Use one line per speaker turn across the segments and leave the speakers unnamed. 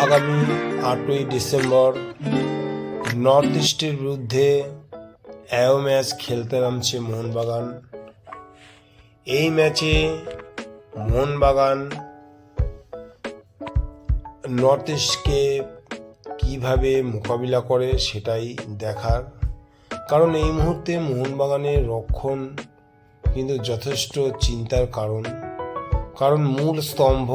আগামী আটই December north ইস্টের বিরুদ্ধে অ্যাও ম্যাচ খেলতে নামছে মোহনবাগান। এই ম্যাচে মোহনবাগান নর্থ ইস্টকে কীভাবে মোকাবিলা করে সেটাই দেখার। কারণ এই মুহূর্তে মোহনবাগানের রক্ষণ কিন্তু যথেষ্ট চিন্তার কারণ। কারণ মূল স্তম্ভ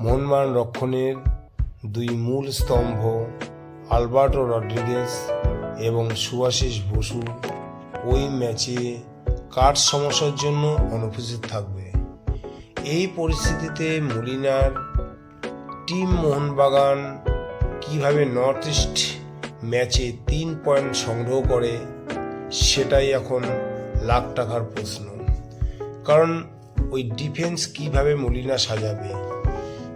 মোহনবাগান রক্ষণের দুই মূল স্তম্ভ, আলবার্টো রড্রিগেস এবং সুভাশিস বসু ওই ম্যাচে কাঠ সমস্যার জন্য অনুপস্থিত থাকবে? এই পরিস্থিতিতে মলিনার টিম মোহনবাগান কীভাবে নর্থ ইস্ট ম্যাচে তিন পয়েন্ট সংগ্রহ করে, সেটাই এখন লাখ টাকার প্রশ্ন। কারণ ওই ডিফেন্স কীভাবে মলিনা সাজাবে?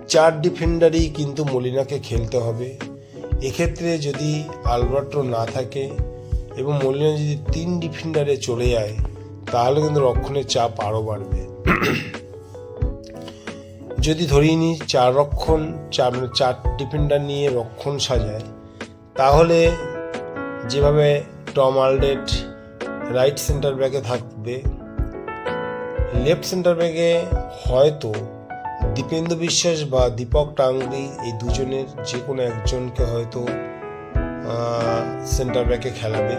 চার ডিফেন্ডারই কিন্তু মলিনাকে খেলতে হবে। এক্ষেত্রে যদি আলবার্টো না থাকে এবং মলিনা যদি তিন ডিফেন্ডারে চলে যায়, তাহলে কিন্তু রক্ষণের চাপ আরও বাড়বে। যদি ধরিয়ে নিই চার রক্ষণ, চার মানে চার ডিফেন্ডার নিয়ে রক্ষণ সাজায়, তাহলে যেভাবে টম আলডেট রাইট সেন্টার ব্যাকে থাকবে লেফট সেন্টার ব্যাকে হয়তো দীপেন্দ্র বিশ্বাস বা দীপক টাংরি এই দুজনের যে কোনো একজনকে হয়তো সেন্টার ব্যাকে খেলাবে।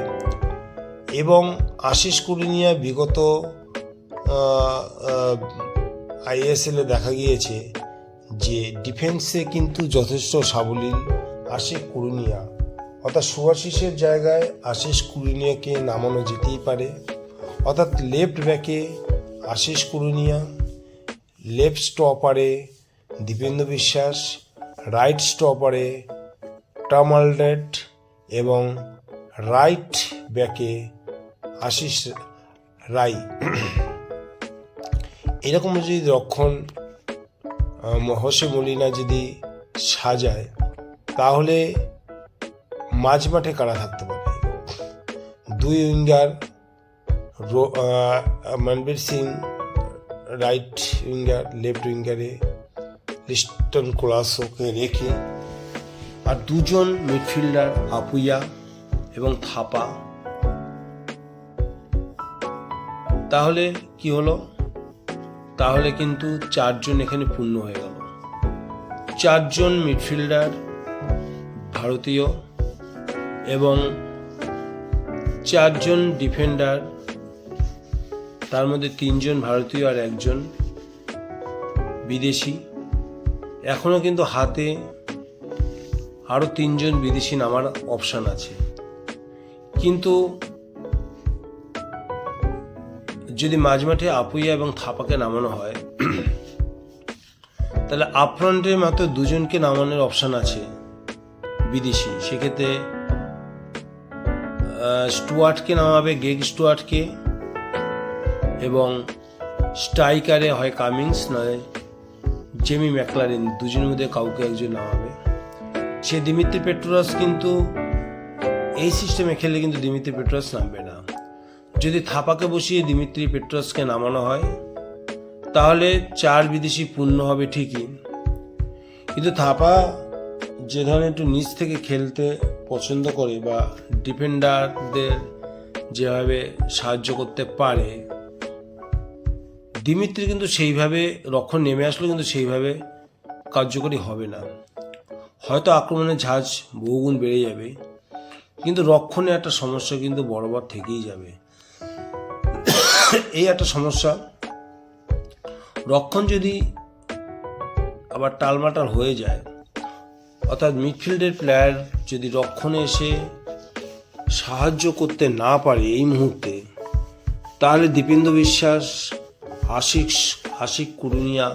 এবং আশিস কুলিনিয়া বিগত আইএসএলে দেখা গিয়েছে যে ডিফেন্সে কিন্তু যথেষ্ট সাবলীল আশিস কুলিনিয়া অর্থাৎ সুভাশিসের জায়গায় আশিস কুলিনিয়াকে নামানো যেতেই পারে। অর্থাৎ লেফট ব্যাকে আশিস কুলিনিয়া লেফট স্টপারে Dipendra Biswas right স্টপারে Tom Aldred এবং রাইট ব্যাকে আশিস রাই এরকম যদি রক্ষণ হোসে মলিনা যদি সাজায়, তাহলে মাঝ মাঠে কারা থাকতে পারে দুই winger Manvir Singh right winger left উইঙ্গারে Liston কোলাসোকে রেখে, আর দুজন মিডফিল্ডার আপুইয়া এবং থাপা। তাহলে কি হলো? তাহলে কিন্তু চারজন এখানে পূর্ণ হয়ে গেল। চারজন মিডফিল্ডার ভারতীয় এবং চারজন ডিফেন্ডার তার মধ্যে তিনজন ভারতীয় আর একজন বিদেশি। এখনও কিন্তু হাতে আরও তিনজন বিদেশি নামার অপশান আছে। কিন্তু যদি মাঝমাঠে আপুইয়া এবং থাপাকে নামানো হয়, তাহলে আপফ্রন্টে মাত্র দুজনকে নামানোর অপশান আছে বিদেশি। সেক্ষেত্রে স্টুয়ার্টকে নামাবে, গেগ স্টুয়ার্টকে স্ট্রাইকারে হয় কামিংস নয় জেমি ম্যাকলারিন, দুজনের মধ্যে কাউকে একজন নামাবে সে দিমিত্রি পেট্রোরাস কিন্তু এই সিস্টেমে খেললে কিন্তু দিমিত্রি পেট্রোরাস নামবে না। যদি থাপাকে বসিয়ে দিমিত্রি পেট্রোসকে নামানো হয়, তাহলে চার বিদেশি পূর্ণ হবে ঠিকই। কিন্তু থাপা যে ধরনের একটু নিচ থেকে খেলতে পছন্দ করে বা ডিফেন্ডারদের যেভাবে সাহায্য করতে পারে দিমিত্রি কিন্তু সেইভাবে রক্ষণ নেমে আসলে কিন্তু সেইভাবে কার্যকরী হবে না। হয়তো আক্রমণের ঝাঁজ বহুগুণ বেড়ে যাবে, কিন্তু রক্ষণে একটা সমস্যা কিন্তু বরাবর থেকেই যাবে। এই একটা সমস্যা, রক্ষণ যদি আবার টালমাটাল হয়ে যায়, অর্থাৎ মিডফিল্ডের প্লেয়ার যদি রক্ষণে এসে সাহায্য করতে না পারে এই মুহূর্তে, তাহলে দীপেন্দ্র বিশ্বাস আশিক আশিক কুরুনিয়া,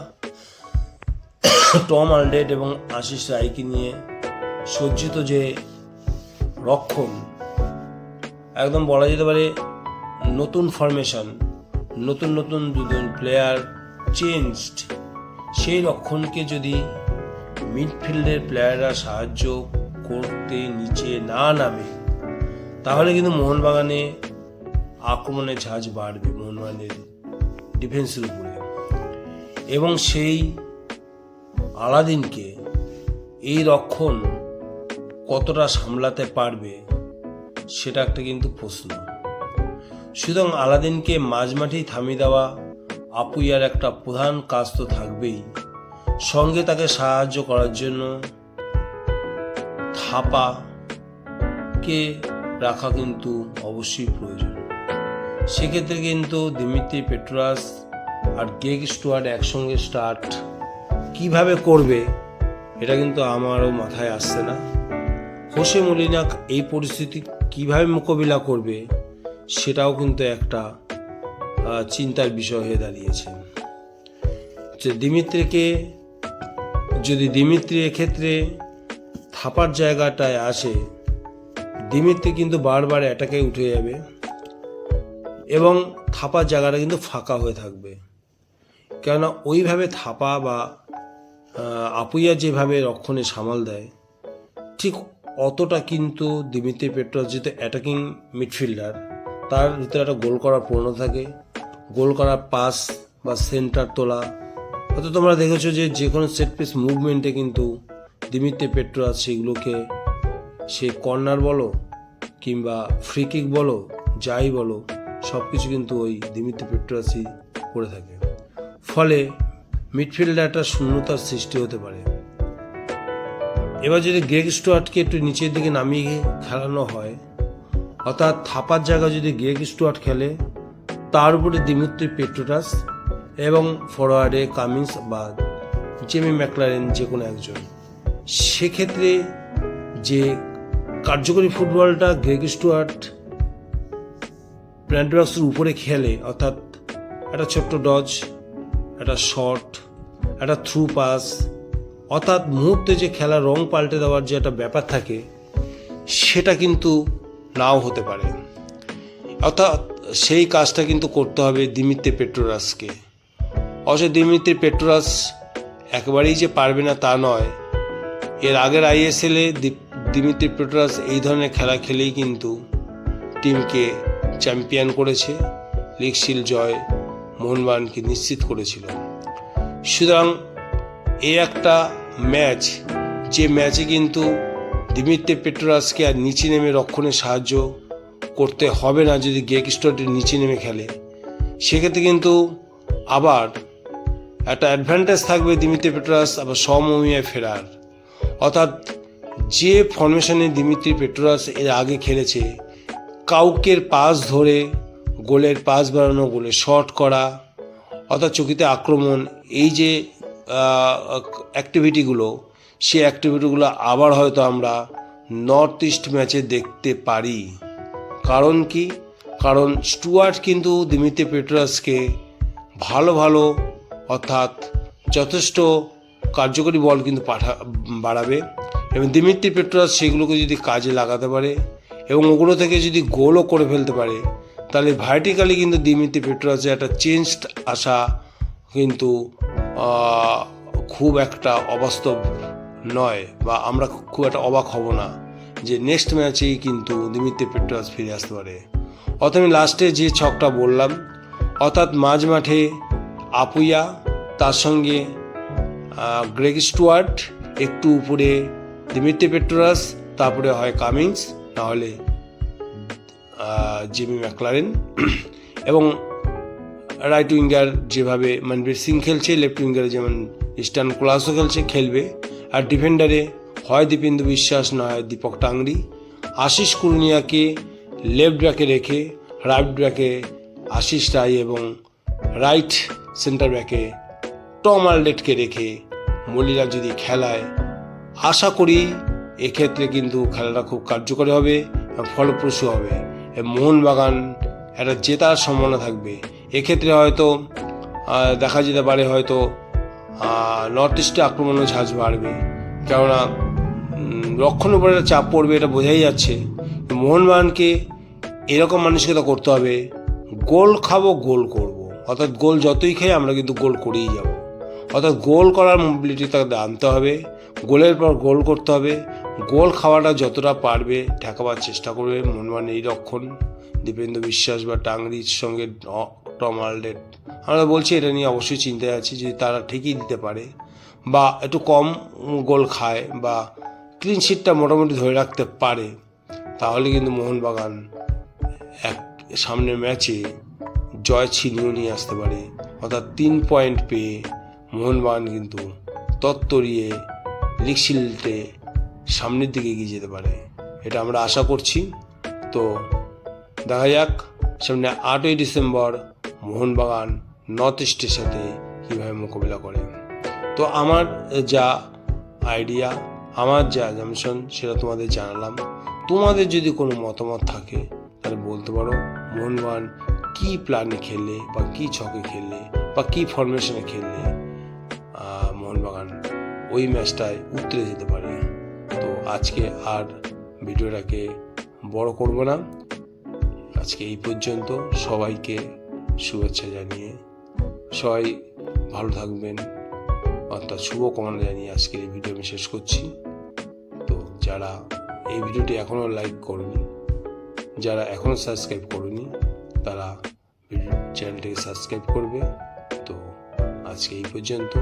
টম আলডেট এবং আশিস রায়কে নিয়ে সজ্জিত যে রক্ষণ, একদম বলা যেতে পারে নতুন ফরমেশন নতুন নতুন দুজন প্লেয়ার চেঞ্জড সেই রক্ষণকে যদি মিডফিল্ডের প্লেয়াররা সাহায্য করতে নিচে না নামে, তাহলে কিন্তু মোহনবাগানে আক্রমণের ঝাঁজ বাড়বে, মোহনবাগানের ডিফেন্সের উপরে। এবং সেই আলাদিনকে এই রক্ষণ কতটা সামলাতে পারবে, সেটা একটা কিন্তু প্রশ্ন। সুতরাং আলাদিনকে মাঝমাঠেই থামিয়ে দেওয়া আপুইয়ার একটা প্রধান কাজ তো থাকবেই। সঙ্গে তাকে সাহায্য করার জন্য থাপাকে রাখা কিন্তু অবশ্যই প্রয়োজন। সেক্ষেত্রে কিন্তু দিমিত্রি পেট্রাস আর গেগ স্টুয়ার্ড একসঙ্গে স্টার্ট কীভাবে করবে, এটা কিন্তু আমারও মাথায় আসছে না। হোসে মলিনা এই পরিস্থিতি কীভাবে মোকাবিলা করবে, সেটাও কিন্তু একটা চিন্তার বিষয় হয়ে দাঁড়িয়েছে। যে দিমিত্রিকে, যদি দিমিত্রি এক্ষেত্রে থাপার জায়গাটায় আসে, দিমিত্রি কিন্তু বারবার অ্যাটাকে উঠে যাবে। এবং থাপার জায়গাটা কিন্তু ফাঁকা হয়ে থাকবে। কেননা ওইভাবে থাপা বা আপুইয়া যেভাবে রক্ষণে সামাল দেয়, ঠিক অতটা কিন্তু দিমিত্রি পেট্রোস যেহেতু অ্যাটাকিং মিডফিল্ডার তার ভিতরে একটা গোল করার প্রবণতা থাকে, গোল করার পাস বা সেন্টার তোলা। হয়তো তোমরা দেখেছ যে যে কোনো সেট পিস মুভমেন্টে কিন্তু দিমিত্রি পেট্রোস সেগুলোকে সে কর্নার বলো কিংবা ফ্রি কিক বলো, যাই বলো সব কিছু কিন্তু ওই দিমিত্রি পেট্রোসই করে থাকে। ফলে মিডফিল্ডে একটা শূন্যতার সৃষ্টি হতে পারে। এবার যদি গ্রেগ স্টুয়ার্টকে একটু নিচের দিকে নামিয়ে খেলানো হয়, অর্থাৎ থাপার জায়গায় যদি গ্রেগ স্টুয়ার্ট খেলে, তার উপরে দিমিত্রি পেট্রোটাস এবং ফরওয়ার্ডে কামিন্স বা জেমি ম্যাকলারেন যে কোনো একজন। সেক্ষেত্রে যে কার্যকরী ফুটবলটা গ্রেগ স্টুয়ার্ট প্ল্যান্টবক্সের উপরে খেলে, অর্থাৎ একটা ছোট্ট ডজ, একটা শট, একটা থ্রু পাস অর্থাৎ মুহূর্তে যে খেলার রং পাল্টে দেওয়ার যে একটা ব্যাপার থাকে, সেটা কিন্তু নাও হতে পারে। অর্থাৎ সেই কাজটা কিন্তু করতে হবে দিমিত্রি পেট্রোরাসকে। অবশ্য দিমিত্রি পেট্রোরাস একেবারেই যে পারবে না তা নয়, এর আগের আইএসএলে দিমিত্রি পেট্রোরাস এই ধরনের খেলা খেলেই কিন্তু টিমকে চ্যাম্পিয়ন করেছে লিগশিল জয় মোহনবাগানকে নিশ্চিত করেছিল। সুতরাং এ একটা ম্যাচ, যে ম্যাচে কিন্তু দিমিত্রি পেট্রোরাসকে আর নিচে নেমে রক্ষণে সাহায্য করতে হবে না যদি গেক স্টোরের নিচে নেমে খেলে। সেক্ষেত্রে কিন্তু আবার একটা অ্যাডভান্টেজ থাকবে দিমিত্রি পেট্রোরাস, আবার সমমিয়ায় ফেরার। অর্থাৎ যে ফরমেশনে দিমিত্রি পেট্রোরাস এর আগে খেলেছে কাউকের পাস ধরে, গোলের পাস বাড়ানো, গোলে শট করা, অর্থাৎ চকিতে আক্রমণ, এই যে অ্যাক্টিভিটিগুলো সেই অ্যাক্টিভিটিগুলো আবার হয়তো আমরা নর্থ ইস্ট ম্যাচে দেখতে পারি। কারণ কি? কারণ স্টুয়ার্ট কিন্তু দিমিত্রি পেট্রাসকে ভালো ভালো, অর্থাৎ যথেষ্ট কার্যকরী বল কিন্তু পাঠা, বাড়াবে। এবং দিমিত্রি পেট্রাস সেগুলোকে যদি কাজে লাগাতে পারে এবং ওগুলো থেকে যদি গোলও করে ফেলতে পারে, তাহলে ভার্টিক্যালি কিন্তু দিমিত্রি পেট্রাসে একটা চেঞ্জড আসা কিন্তু খুব একটা অবাস্তব নয় বা আমরা খুব একটা অবাক হব না যে নেক্সট ম্যাচেই কিন্তু দিমিত্রি পেট্রাস ফিরে আসতে পারে। অর্থাৎ আমি লাস্টে যে ছকটা বললাম, অর্থাৎ মাঝ মাঠে আপুইয়া, তার সঙ্গে গ্রেগ স্টুয়ার্ট একটু উপরে দিমিত্রি পেট্রাস, তারপরে হয় কামিংস আহ, জিমি ম্যাকলারেন এবং রাইট উইঙ্গার যেভাবে মনবীর সিং খেলছে লেফট উইঙ্গারে যেমন ইস্টার্ন ক্লাসও খেলছে খেলবে। আর ডিফেন্ডারে হয় দীপেন্দু বিশ্বাস না হয় দীপক টাংরি। আশিস কুরনিয়াকে লেফট ব্যাকে রেখে রাইট ব্যাকে আশিস রায় এবং রাইট সেন্টার ব্যাকে টম আলডেটকে রেখে মলিরা যদি খেলায়। আশা করি এক্ষেত্রে কিন্তু খেলাটা খুব কার্যকরী হবে ফলপ্রসূ হবে। মোহনবাগান একটা জেতার সম্ভাবনা থাকবে। এক্ষেত্রে হয়তো দেখা যেতে পারে হয়তো নর্থ ইস্টে আক্রমণের ঝাঁজ বাড়বে। কেননা রক্ষণ উপরে একটা চাপ পড়বে এটা বোঝাই যাচ্ছে। মোহনবাগানকে এরকম মানসিকতা করতে হবে, গোল খাব, গোল করব। অর্থাৎ গোল যতই খাই আমরা কিন্তু গোল করেই যাব। অর্থাৎ গোল করার মোবিলিটি তাকে আনতে হবে, গোলের পর গোল করতে হবে গোল খাওয়াটা যতটা পারবে, ঠেকাবার চেষ্টা করবে। মোহনবাগান এই রক্ষণ দীপেন্দ্র বিশ্বাস বা টাংরির সঙ্গে টম আমরা বলছি, এটা নিয়ে অবশ্যই চিন্তায় আছি যদি তারা ঠিকই দিতে পারে বা একটু কম গোল খায় বা ক্লিন শিটটা মোটামুটি ধরে রাখতে পারে। তাহলে কিন্তু মোহনবাগান এক সামনের ম্যাচে জয় ছিনিয়ে নিয়ে আসতে পারে। অর্থাৎ তিন পয়েন্ট পেয়ে মোহনবাগান কিন্তু তত্তরিয়ে লিগ শিল্ডে সামনের দিকে এগিয়ে যেতে পারে। এটা আমরা আশা করছি। তো দেখা যাক সামনে আটই ডিসেম্বর মোহনবাগান নর্থ ইস্টের সাথে কীভাবে মোকাবিলা করে। তো আমার যা আইডিয়া, আমার যা জামশন সেটা তোমাদের জানালাম। তোমাদের যদি কোনো মতামত থাকে, তাহলে বলতে পারো মোহনবাগান কী প্ল্যানে খেললে বা কী ছকে খেললে বা কী ফরমেশনে খেললে মোহনবাগান ওই ম্যাচটায় উতরে যেতে পারে। আজকে আর ভিডিওটাকে বড় করব না। আজকে এই পর্যন্ত সবাইকে শুভেচ্ছা জানিয়ে সবাই ভালো থাকবেন। অর্থাৎ শুভ কামনা জানিয়ে আজকের এই ভিডিও আমি শেষ করছি। তো যারা এই ভিডিওটি এখনও লাইক করনি, যারা এখনও সাবস্ক্রাইব করনি, তারা চ্যানেলটিকে সাবস্ক্রাইব করবে। তো আজকে এই পর্যন্ত